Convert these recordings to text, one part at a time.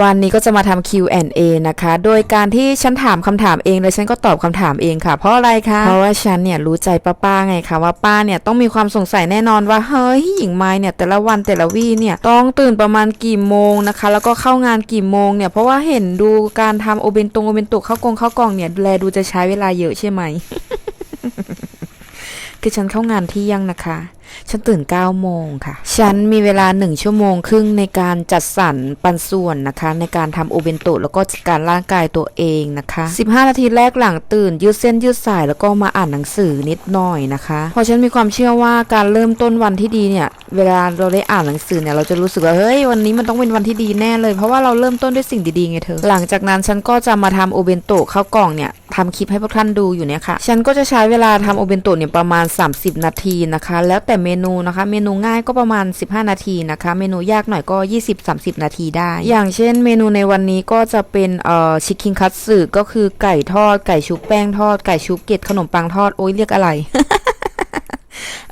วันนี้ก็จะมาทำ Q&A นะคะ โดยการที่ฉันถามคำถามเองเลยฉันก็ตอบคำถามเองค่ะ เพราะอะไรคะ เพราะว่าฉันเนี่ยรู้ใจป้าๆไงคะว่าป้าเนี่ยต้องมีความสงสัยแน่นอนว่าเฮ้ยหญิงไม้เนี่ยแต่ละวันแต่ละวี่เนี่ยต้องตื่นประมาณกี่โมงนะคะ แล้วก็เข้างานกี่โมงเนี่ยเพราะว่าเห็นดูการทำโอเบนตงโอเบนโตะข้าวกงเข้ากล่องเนี่ยแลดูจะใช้เวลาเยอะใช่ไหมคือฉันเข้างานเที่ยงนะคะ ฉันตื่น9โมงค่ะ ฉันมีเวลา 1 ชั่วโมงครึ่งในการจัดสรรปันส่วนนะคะ ในการทำโอเบนโตะแล้วก็จัดการร่างกายตัวเองนะคะ 15 นาทีแรกหลังตื่น ยืดเส้นยืดสายแล้วก็มาอ่านหนังสือนิดหน่อยนะคะเพราะฉันมีความเชื่อว่าการเริ่มต้นวันที่ดีเนี่ยเวลาเราได้อ่านหนังสือเนี่ยเราจะรู้สึกว่าเฮ้ยวันนี้มันต้องเป็นวันที่ดีแน่เลยเพราะว่าเราเริ่มต้นด้วยสิ่งดีๆไงเธอหลังจากนั้นฉันก็จะมาทำโอเบนโตะข้าวกล่องเนี่ยทำคลิปให้พวกท่านดูอยู่เนี่ยค่ะ ฉันก็จะใช้เวลาทำโอเบนโตะเนี่ยประมาณ 30 นาทีนะคะ แล้วแต่เมเมนูนะคะ เมนูง่ายก็ประมาณ 15 นาทีนะคะ เมนูยากหน่อยก็ 20-30 นาทีได้ อย่างเช่นเมนูในวันนี้ก็จะเป็นเอ่อชิคคิงคัตสึก็คือไก่ทอด ไก่ชุบแป้งทอด ไก่ชุบเกล็ดขนมปังทอด โอ้ยเรียกอะไร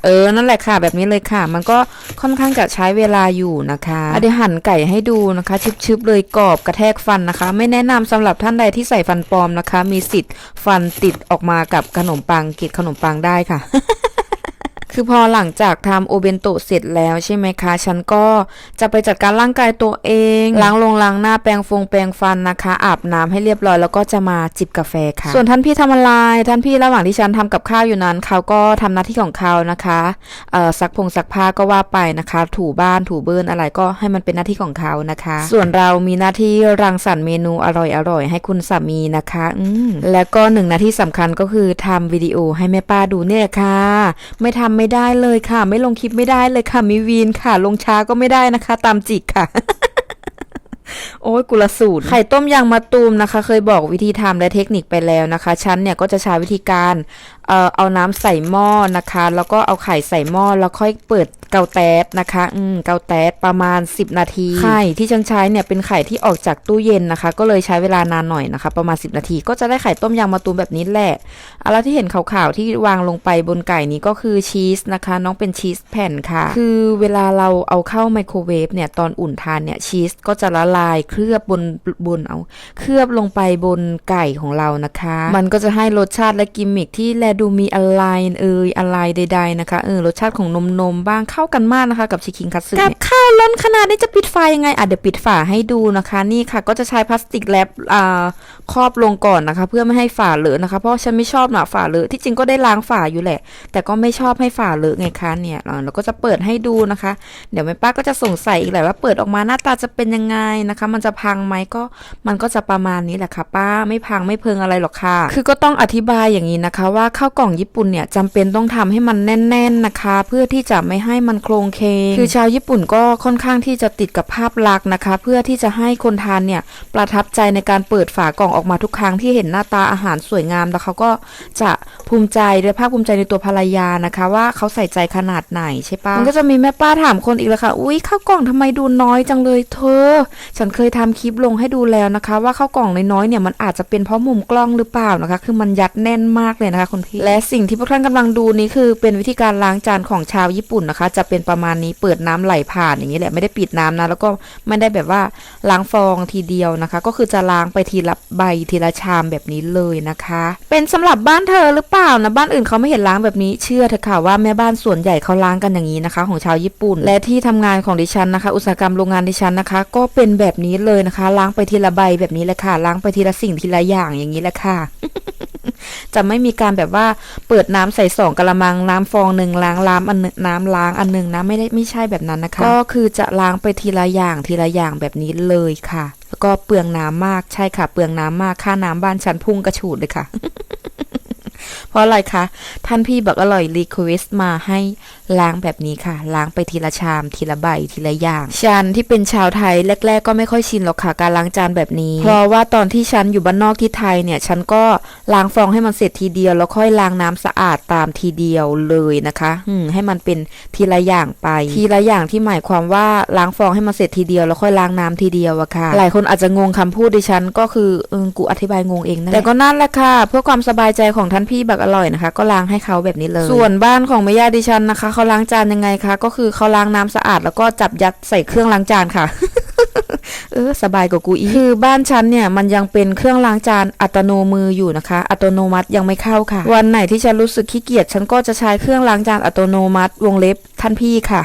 เออ นั่นแหละค่ะ แบบนี้เลยค่ะ มันก็ค่อนข้างจะใช้เวลาอยู่นะคะเดี๋ยวหั่นไก่ให้ดูนะคะ ชึบๆ เลยกรอบกระแทกฟันนะคะ ไม่แนะนำสำหรับท่านใดที่ใส่ฟันปลอมนะคะ มีสิทธิ์ฟันติดออกมากับขนมปังเกล็ดขนมปังได้ค่ะ คือพอหลังจากทำโอเบนโตเสร็จแล้วใช่ไหมคะ ฉันก็จะไปจัดการร่างกายตัวเอง ล้างลงล้างหน้าแปรงฟงแปรงฟันนะคะ อาบน้ำให้เรียบร้อยแล้วก็จะมาจิบกาแฟค่ะ ส่วนท่านพี่ทำอะไร ท่านพี่ระหว่างที่ฉันทำกับข้าวอยู่นั้น เขาก็ทำหน้าที่ของเขานะคะเอ่อซักพงซักผ้าก็ว่าไปนะคะ ถูบ้านถูเบิร์นอะไรก็ให้มันเป็นหน้าที่ของเขานะคะ ส่วนเรามีหน้าที่รังสรรค์เมนูอร่อยๆให้คุณสามีนะคะอืมแล้วก็หนึ่งหน้าที่สำคัญก็คือทำวิดีโอให้แม่ป้าดูเนี่ยค่ะ ไม่ทำไม่ได้เลยค่ะ ไม่ลงคลิปไม่ได้เลยค่ะมิวีนค่ะ ลงช้าก็ไม่ได้นะคะ ตามจิกค่ะ โอ้ยกุลสูตร ไข่ต้มยางมะตูมนะคะ เคยบอกวิธีทำและเทคนิคไปแล้วนะคะฉันเนี่ยก็จะใช้วิธีการเอ่อเอาน้ำใส่หม้อนะคะ แล้วก็เอาไข่ใส่หม้อแล้วค่อยเปิดเกาแต๊ดนะคะ อืมเกาแต๊ดประมาณ 10 นาที ไข่ที่ฉันใช้เนี่ยเป็นไข่ที่ออกจากตู้เย็นนะคะ ก็เลยใช้เวลานานหน่อยนะคะ ประมาณ 10 นาที ก็จะได้ไข่ต้มยางมะตูมแบบนี้แหละเอาแล้วที่เห็นขาวๆที่วางลงไปบนไก่นี้ก็คือชีสนะคะ น้องเป็นชีสแผ่นค่ะ คือเวลาเราเอาเข้าไมโครเวฟเนี่ยตอนอุ่นทานเนี่ยชีสก็จะละลายเคลือบบนบนเอาเคลือบลงไปบนไก่ของเรานะคะ มันก็จะให้รสชาติและกิมมิคที่แลดูมีอะไรเอ่ยอะไรใด ๆนะคะเออรสชาติของนมนมบ้างเข้ากันมากนะคะ กับชิคิงคัตสึกับข้าวล้นขนาดนี้จะปิดไฟยังไงอะเดี๋ยวปิดฝาให้ดูนะคะ นี่ค่ะก็จะใช้พลาสติกแรปอ่าครอบลงก่อนนะคะ เพื่อไม่ให้ฝาเลอะนะคะ เพราะฉันไม่ชอบหนาฝาเลอะที่จริงก็ได้ล้างฝาอยู่แหละ แต่ก็ไม่ชอบให้ฝาเลอะไงคะเนี่ยเราก็จะเปิดให้ดูนะคะ เดี๋ยวแม่ป้าก็จะสงสัยอีกแหละว่าเปิดออกมาหน้าตาจะเป็นยังไงนะคะมันจะพังไหมก็มันก็จะประมาณนี้แหละค่ะ ป้าไม่พังไม่เพิงอะไรหรอกค่ะ คือก็ต้องอธิบายอย่างนี้นะคะ ว่าข้าวกล่องญี่ปุ่นเนี่ยจำเป็นต้องทำให้มันแน่น ๆนะคะ เพื่อที่จะไม่ให้มันโครงเคงคือชาวญี่ปุ่นก็ค่อนข้างที่จะติดกับภาพลักษณ์นะคะ เพื่อที่จะให้คนทานเนี่ยประทับใจในการเปิดฝากล่องออกมาทุกครั้งที่เห็นหน้าตาอาหารสวยงามแล้วเขาก็จะภูมิใจและภาคภูมิใจในตัวภรรยานะคะ ว่าเขาใส่ใจขนาดไหนใช่ปะมันก็จะมีแม่ป้าถามคนอีกแล้วค่ะ อุ้ยข้าวกล่องทำไมดูน้อยจังเลยเธอ ฉันเคยทำคลิปลงให้ดูแล้วนะคะ ว่าข้าวกล่องน้อยๆเนี่ยมันอาจจะเป็นเพราะมุมกล้องหรือเปล่านะคะ คือมันยัดแน่นมากเลยนะคะคุณพี่และสิ่งที่พวกท่านกำลังดูนี้คือเป็นวิธีการล้างจานของชาวญี่ปุ่นนะคะ จะเป็นประมาณนี้เปิดน้ำไหลผ่านอย่างนี้แหละไม่ได้ปิดน้ำนะแล้วก็ไม่ได้แบบว่าล้างฟองทีเดียวนะคะ ก็คือจะล้างไปทีละใบทีละชามแบบนี้เลยนะคะ เป็นสำหรับบ้านเธอหรือเปล่านะบ้านอื่นเขาไม่เห็นล้างแบบนี้เชื่อเถอะค่ะว่าแม่บ้านส่วนใหญ่เขาล้างกันอย่างนี้นะคะ ของชาวญี่ปุ่น และที่ทำงานของดิฉันนะคะ อุตสาหกรรมโรงงานดิฉันนะคะ ก็เป็นแบบนี้เลยนะคะ ล้างไปทีละใบแบบนี้แหละค่ะ ล้างไปทีละสิ่งทีละอย่างอย่างนี้แหละค่ะ จะไม่มีการแบบว่าเปิดน้ำใส่สองกะละมังน้ำฟองหนึ่งล้างล้างอันหนึ่งน้ำล้างอันหนึ่งนะไม่ได้ไม่ใช่แบบนั้นนะคะ ก็คือจะล้างไปทีละอย่างทีละอย่างแบบนี้เลยค่ะ แล้วก็เปลืองน้ำมากใช่ค่ะ เปลืองน้ำมากค่าน้ำบ้านฉันพุ่งกระฉูดเลยค่ะเพราะอะไรคะ ท่านพี่บอกอร่อยรีเควสมาให้ ล้างแบบนี้ค่ะ ล้างไปทีละชาม ทีละใบทีละอย่างฉันที่เป็นชาวไทยแรก ๆ ก็ไม่ค่อยชินหรอกค่ะการล้างจานแบบนี้ เพราะว่าตอนที่ฉันอยู่บ้านนอกที่ไทยเนี่ยฉันก็ล้างฟองให้มันเสร็จทีเดียว แล้วค่อยล้างน้ำสะอาดตามทีเดียวเลยนะคะอืให้มันเป็นทีละอย่างไป ทีละอย่างที่หมายความว่าล้างฟองให้มันเสร็จทีเดียวแล้วค่อยล้างน้ำทีเดียวอะค่ะ หลายคนอาจจะงงคำพูดดิฉันก็คือเออกูอธิบายงงเองนั่นแหละแต่ก็นั่นแหละค่ะ เพื่อความสบายใจของท่านพี่บักอร่อยนะคะ ก็ล้างให้เขาแบบนี้เลย ส่วนบ้านของแม่ย่าดิฉันนะคะเขาล้างจานยังไงคะ ก็คือเขาล้างน้ำสะอาด แล้วก็จับยัดใส่เครื่องล้างจานค่ะ เออสบายกว่ากูอีกคือบ้านฉันเนี่ยมันยังเป็นเครื่องล้างจานอัตโนมืออยู่นะคะ อัตโนมัติยังไม่เข้าค่ะ วันไหนที่ฉันรู้สึกขี้เกียจฉันก็จะใช้เครื่องล้างจานอัตโนมัติวงเล็บท่านพี่ค่ะ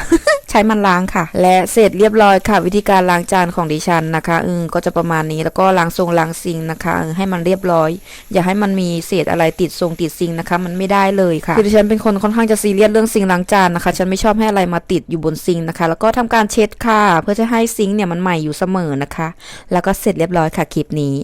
ใช้มันล้างค่ะ และเสร็จเรียบร้อยค่ะ วิธีการล้างจานของดิฉันนะคะอืมก็จะประมาณนี้แล้วก็ล้างทรงล้างซิงค์นะคะให้มันเรียบร้อย อย่าให้มันมีเศษอะไรติดทรงติดซิงค์นะคะ มันไม่ได้เลยค่ะคือดิฉันเป็นคนค่อนข้างจะซีเรียสเรื่องซิงค์ล้างจานนะคะ ฉันไม่ชอบให้อะไรมาติดอยู่บนซิงค์นะคะ แล้วก็ทำการเช็ดค่ะ เพื่อจะให้ซิงค์เนี่ยมันใหม่อยู่เสมอนะคะ แล้วก็เสร็จเรียบร้อยค่ะคลิปนี้